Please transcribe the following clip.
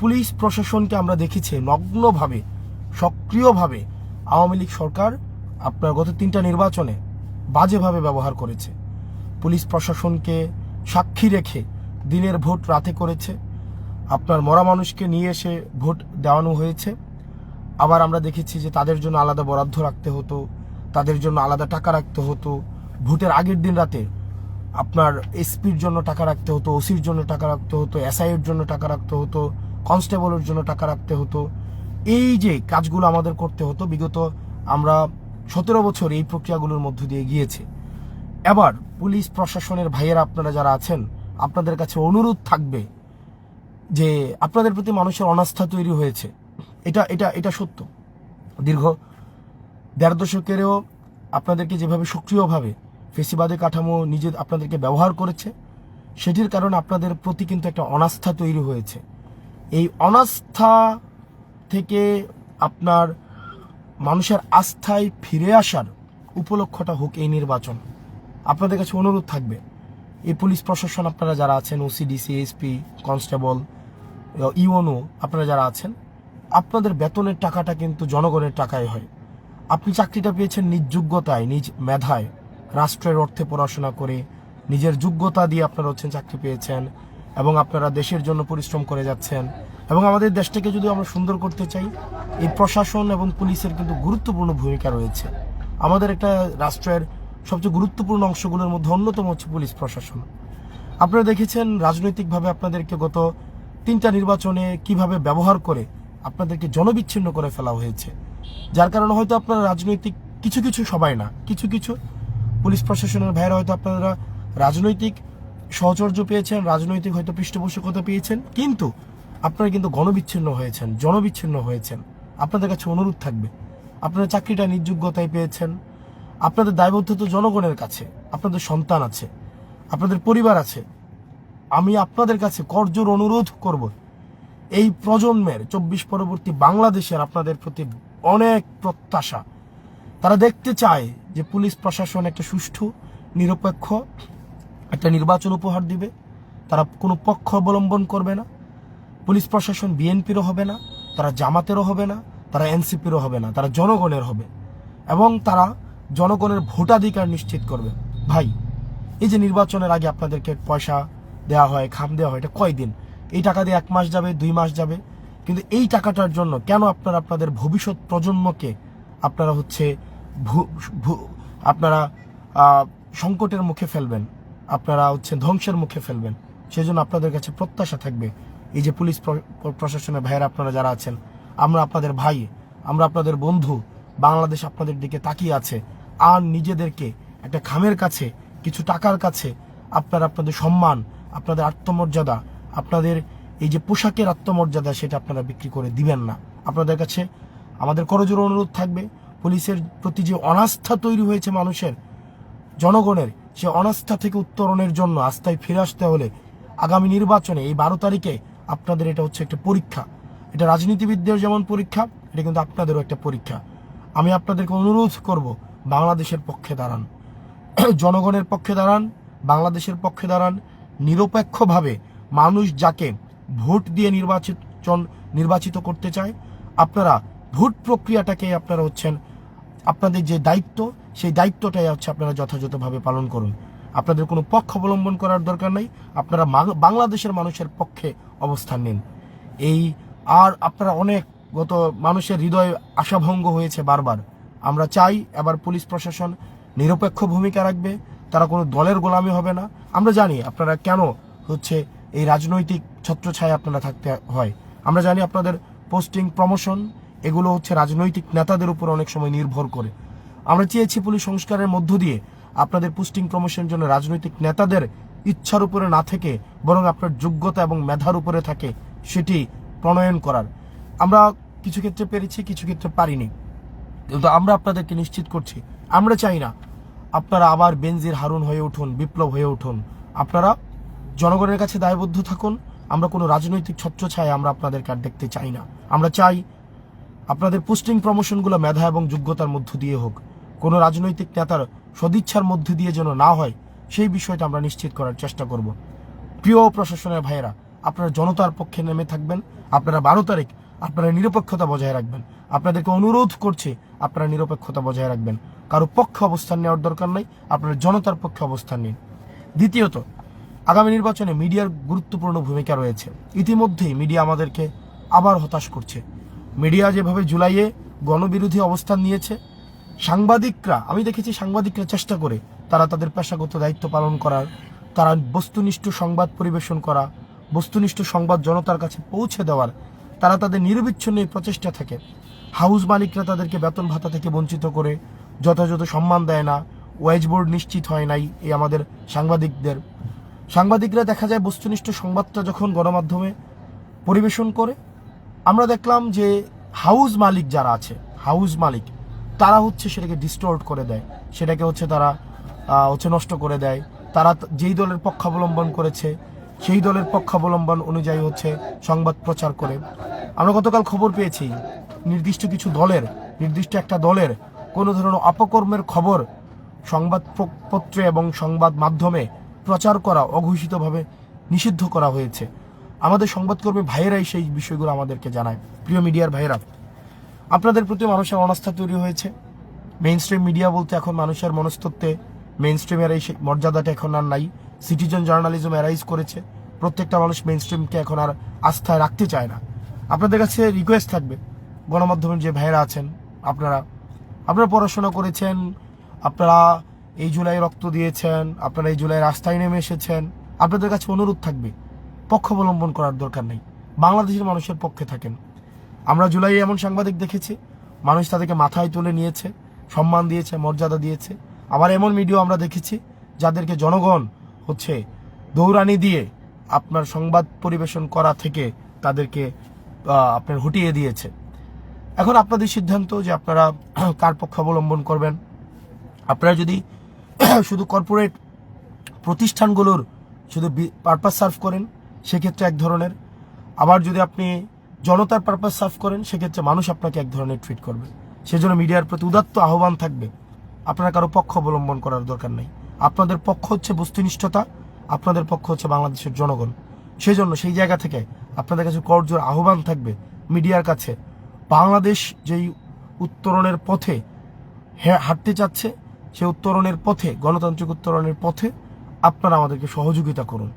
Police প্রশাসনকে আমরা দেখেছি নগ্নভাবে, সক্রিয়ভাবে আওয়ামী লীগ সরকার আপনার গত তিনটা নির্বাচনে বাজেভাবে ব্যবহার করেছে। পুলিশ প্রশাসনকে সাক্ষী রেখে দিনের ভোট রাতে করেছে। আপনার মরা মানুষকে নিয়ে এসে ভোট দেওয়ানো হয়েছে। আবার আমরা দেখেছি যে তাদের জন্য আলাদা বরাদ্দ রাখতে হতো, তাদের জন্য আলাদা টাকা রাখতে হতো। ভোটের আগের দিন রাতে আপনার এসপির জন্য টাকা রাখতে হতো, ওসির জন্য টাকা রাখতে হতো এসআই এর জন্য টাকা রাখতে হতো। কনস্টেবলের জন্য টাকা রাখতে হতো। এই যে কাজগুলো আমাদের করতে হতো, বিগত আমরা সতেরো বছর এই প্রক্রিয়াগুলোর মধ্য দিয়ে গিয়েছি। এবার পুলিশ প্রশাসনের ভাইয়েরা আপনারা যারা আছেন, আপনাদের কাছে অনুরোধ থাকবে যে আপনাদের প্রতি মানুষের অনাস্থা তৈরি হয়েছে। এটা এটা এটা সত্য। দীর্ঘ দেড় দশকেরও আপনাদেরকে যেভাবে সক্রিয়ভাবে ফেসিবাদী কাঠামো নিজে আপনাদেরকে ব্যবহার করেছে, সেটির কারণে আপনাদের প্রতি কিন্তু একটা অনাস্থা তৈরি হয়েছে। এই অনাস্থা থেকে আপনার মানুষের আস্থায় ফিরে আসার উপলক্ষটা হোক এই নির্বাচন। আপনাদের কাছে অনুরোধ থাকবে। এই পুলিশ প্রশাসন আপনারা যারা আছেন ওসিডিসি এসপি কনস্টেবল, ইউএনও আপনারা যারা আছেন, আপনাদের বেতনের টাকাটা কিন্তু জনগণের টাকায় হয়। আপনি চাকরিটা পেয়েছেন নিজ যোগ্যতায়, নিজ মেধায়। রাষ্ট্রের অর্থে পড়াশোনা করে নিজের যোগ্যতা দিয়ে আপনারা হচ্ছেন চাকরি পেয়েছেন। এবং আপনারা দেশের জন্য পরিশ্রম করে যাচ্ছেন। এবং আমাদের দেশটাকে যদি আমরা সুন্দর করতে চাই, এই প্রশাসন এবং পুলিশের কিন্তু গুরুত্বপূর্ণ ভূমিকা রয়েছে। আমাদের একটা রাষ্ট্রের সবচেয়ে গুরুত্বপূর্ণ অংশগুলোর মধ্যে অন্যতম হচ্ছে পুলিশ প্রশাসন। আপনারা দেখেছেন রাজনৈতিকভাবে আপনাদেরকে গত তিনটা নির্বাচনে কীভাবে ব্যবহার করে আপনাদেরকে জনবিচ্ছিন্ন করে ফেলা হয়েছে। যার কারণে হয়তো আপনারা রাজনৈতিক কিছু কিছু সবাই না, কিছু কিছু পুলিশ প্রশাসনের ভাইয়েরা হয়তো আপনারা রাজনৈতিক সহচর্য পেয়েছেন, রাজনৈতিক হয়তো পৃষ্ঠপোষকতা পেয়েছেন, কিন্তু আপনারা কিন্তু গণবিচ্ছিন্ন হয়েছেন, জনবিচ্ছিন্ন হয়েছেন। আপনাদের কাছে অনুরোধ থাকবে, আপনারা চাকরিটা নির্যোগ্যতায় পেয়েছেন, আপনাদের দায়বদ্ধতা জনগণের কাছে, আপনাদের সন্তান আছে, আপনাদের পরিবার আছে। আমি আপনাদের কাছে করজোর অনুরোধ করব, এই প্রজন্মের চব্বিশ পরবর্তী বাংলাদেশের আপনাদের প্রতি অনেক প্রত্যাশা। তারা দেখতে চায় যে পুলিশ প্রশাসন একটা সুষ্ঠু, নিরপেক্ষ একটা নির্বাচন উপহার দিবে। তারা কোনো পক্ষ অবলম্বন করবে না। পুলিশ প্রশাসন, বিএনপিরও হবে না, তারা জামাতেরও হবে না, তারা এনসিপিরও হবে না, তারা জনগণের হবে। এবং তারা জনগণের ভোটাধিকার নিশ্চিত করবে। ভাই, এই যে নির্বাচনের আগে আপনাদেরকে পয়সা দেওয়া হয়, খাম দেওয়া হয়, এটা কয়দিন? এই টাকা দিয়ে এক মাস যাবে, দুই মাস যাবে। কিন্তু এই টাকাটার জন্য কেন আপনারা আপনাদের ভবিষ্যৎ প্রজন্মকে আপনারা হচ্ছে আপনারা সংকটের মুখে ফেলবেন? আপনারা হচ্ছে ধ্বংসের মুখে ফেলবেন। সেই জন্য আপনাদের কাছে প্রত্যাশা থাকবে। এই যে পুলিশ প্রশাসনের ভাইয়েরা আপনারা যারা আছেন, আমরা আপনাদের ভাই, আমরা আপনাদের বন্ধু, বাংলাদেশ আপনাদের দিকে তাকিয়ে আছে। আর নিজেদেরকে একটা খামের কাছে, কিছু টাকার কাছে আপনার আপনাদের সম্মান, আপনাদের আত্মমর্যাদা, আপনাদের এই যে পোশাকের আত্মমর্যাদা, সেটা আপনারা বিক্রি করে দিবেন না। আপনাদের কাছে আমাদের করজোর অনুরোধ থাকবে। পুলিশের প্রতি যে অনাস্থা তৈরি হয়েছে মানুষের, জনগণের সে অনাস্থা থেকে উত্তরণের জন্য আস্থায় ফিরে আসতে হলে আগামী নির্বাচনে এই বারো তারিখে আপনাদের এটা হচ্ছে একটা পরীক্ষা। এটা রাজনীতিবিদদের যেমন পরীক্ষা, এটা কিন্তু আপনাদেরও একটা পরীক্ষা। আমি আপনাদেরকে অনুরোধ করব, বাংলাদেশের পক্ষে দাঁড়ান। জনগণের পক্ষে দাঁড়ান, বাংলাদেশের পক্ষে দাঁড়ান। নিরপেক্ষভাবে মানুষ যাকে ভোট দিয়ে নির্বাচিত নির্বাচিত করতে চায়, আপনারা ভোট প্রক্রিয়াটাকে আপনারা হচ্ছেন, আপনাদের যে দায়িত্ব সেই দায়িত্বটাই হচ্ছে আপনারা যথাযথভাবে পালন করুন। আপনাদের কোনো পক্ষ অবলম্বন করার দরকার নেই। আপনারা বাংলাদেশের মানুষের পক্ষে অবস্থান নিন। এই আর আপনারা অনেক গত মানুষের হৃদয়ে আশাভঙ্গ হয়েছে বারবার। আমরা চাই এবার পুলিশ প্রশাসন নিরপেক্ষ ভূমিকা রাখবে। তারা কোনো দলের গোলামি হবে না। আমরা জানি আপনারা কেন হচ্ছে এই রাজনৈতিক ছত্রছায়া আপনারা থাকতে হয়। আমরা জানি আপনাদের পোস্টিং, প্রমোশন এগুলো হচ্ছে রাজনৈতিক নেতাদের উপর অনেক সময় নির্ভর করে। আমরা চেয়েছি পুলিশ সংস্কারের মধ্য দিয়ে আপনাদের পোস্টিং প্রমোশনের জন্য রাজনৈতিক নেতাদের ইচ্ছার উপরে না থেকে বরং আপনার যোগ্যতা এবং মেধার উপরে থাকে সেটি প্রণয়ন করার। আমরা কিছু ক্ষেত্রে পেরেছি, কিছু ক্ষেত্রে পারিনি। কিন্তু আমরা আপনাদেরকে নিশ্চিত করছি, আমরা চাই না আপনারা আবার বেনজির হারুন হয়ে উঠুন, বিপ্লব হয়ে উঠুন। আপনারা জনগণের কাছে দায়বদ্ধ থাকুন, আমরা কোনো রাজনৈতিক ছত্রছায়া আমরা আপনাদেরকে আর দেখতে চাই না। আমরা চাই আপনাদের পোস্টিং প্রমোশনগুলো মেধা এবং যোগ্যতার মধ্য দিয়ে হোক। কোনো রাজনৈতিক নেতার সদিচ্ছার মধ্য দিয়ে যেন না হয়, সেই বিষয়টা আমরা নিশ্চিত করার চেষ্টা করব। প্রিয় প্রশাসনের ভাইয়েরা, আপনারা জনতার পক্ষে নেমে থাকবেন। আপনারা বারো তারিখ আপনারা নিরপেক্ষতা বজায় রাখবেন। আপনাদেরকে অনুরোধ করছে, আপনারা নিরপেক্ষতা বজায় রাখবেন। কারও পক্ষে অবস্থান নেওয়ার দরকার নাই, আপনারা জনতার পক্ষে অবস্থান নিন। দ্বিতীয়ত, আগামী নির্বাচনে মিডিয়ার গুরুত্বপূর্ণ ভূমিকা রয়েছে। ইতিমধ্যেই মিডিয়া আমাদেরকে আবার হতাশ করছে। মিডিয়া যেভাবে জুলাইয়ে গণবিরোধী অবস্থান নিয়েছে, সাংবাদিকরা, আমি দেখেছি সাংবাদিকরা চেষ্টা করে তারা তাদের পেশাগত দায়িত্ব পালন করার, তারা বস্তুনিষ্ঠ সংবাদ পরিবেশন করা, বস্তুনিষ্ঠ সংবাদ জনতার কাছে পৌঁছে দেওয়ার, তারা তাদের নিরবিচ্ছিন্ন এই প্রচেষ্টা থাকে, হাউস মালিকরা তাদেরকে বেতন ভাতা থেকে বঞ্চিত করে যথাযথ সম্মান দেয় না ওয়েজ বোর্ড নিশ্চিত হয় নাই এই আমাদের সাংবাদিকদের। সাংবাদিকরা দেখা যায় বস্তুনিষ্ঠ সংবাদটা যখন গণমাধ্যমে পরিবেশন করে আমরা দেখলাম যে হাউস মালিক যারা আছে, হাউস মালিক, তারা হচ্ছে সেটাকে ডিস্টর্ট করে দেয়। সেটাকে হচ্ছে তারা হচ্ছে নষ্ট করে দেয়। তারা যেই দলের পক্ষাবলম্বন করেছে, সেই দলের পক্ষাবলম্বন অনুযায়ী হচ্ছে সংবাদ প্রচার করে। আমরা গতকাল খবর পেয়েছি, নির্দিষ্ট কিছু দলের, নির্দিষ্ট একটা দলের কোনো ধরনের অপকর্মের খবর সংবাদ প- এবং সংবাদ মাধ্যমে প্রচার করা অঘোষিতভাবে নিষিদ্ধ করা হয়েছে। আমাদের সংবাদকর্মী ভাইয়েরাই সেই বিষয়গুলো আমাদেরকে জানায়। প্রিয় মিডিয়ার ভাইয়েরা, আপনাদের প্রতি মানুষের অনাস্থা তৈরি হয়েছে। মেইন স্ট্রিম মিডিয়া বলতে এখন মানুষের মনস্তত্ত্বে মেইন স্ট্রিমের এই মর্যাদাটা এখন আর নাই। সিটিজেন জার্নালিজম অ্যারাইজ করেছে। প্রত্যেকটা মানুষ মেইন স্ট্রিমকে এখন আর আস্থায় রাখতে চায় না। আপনাদের কাছে রিকোয়েস্ট থাকবে, গণমাধ্যমের যে ভাইয়েরা আছেন, আপনারা আপনারা পড়াশোনা করেছেন, আপনারা এই জুলাই রক্ত দিয়েছেন, আপনারা এই জুলাই রাস্তায় নেমে এসেছেন, আপনাদের কাছে অনুরোধ থাকবে পক্ষ অবলম্বন করার দরকার নেই। বাংলাদেশের মানুষের পক্ষে থাকেন। আমরা জুলাই এমন সাংবাদিক দেখেছি, মানুষ তাদেরকে মাথায় তুলে নিয়েছে, সম্মান দিয়েছে, মর্যাদা দিয়েছে। আবার এমন মিডিয়া আমরা দেখেছি, যাদেরকে জনগণ হচ্ছে দৌড়ানি দিয়ে আপনার সংবাদ পরিবেশন করা থেকে তাদেরকে আপনার হটিয়ে দিয়েছে। এখন আপনাদের সিদ্ধান্ত যে আপনারা কার পক্ষ অবলম্বন করবেন। আপনারা যদি শুধু কর্পোরেট প্রতিষ্ঠানগুলোর শুধু পারপাস সার্ভ করেন সেক্ষেত্রে এক ধরনের। আবার যদি আপনি জনতার পারপাস সার্ভ করেন, সেক্ষেত্রে মানুষ আপনাকে এক ধরনের ট্রিট করবে। সেজন্য মিডিয়ার প্রতি উদাত্ত আহ্বান থাকবে। আপনার কারও পক্ষ অবলম্বন করার দরকার নেই। আপনাদের পক্ষ হচ্ছে বস্তুনিষ্ঠতা, আপনাদের পক্ষ হচ্ছে বাংলাদেশের জনগণ। সেই জন্য সেই জায়গা থেকে আপনাদের কাছে করজোর আহ্বান থাকবে মিডিয়ার কাছে। বাংলাদেশ যেই উত্তরণের পথে হ্যাঁ হাঁটতে চাচ্ছে সে উত্তরণের পথে, গণতান্ত্রিক উত্তরণের পথে আপনারা আমাদেরকে সহযোগিতা করুন।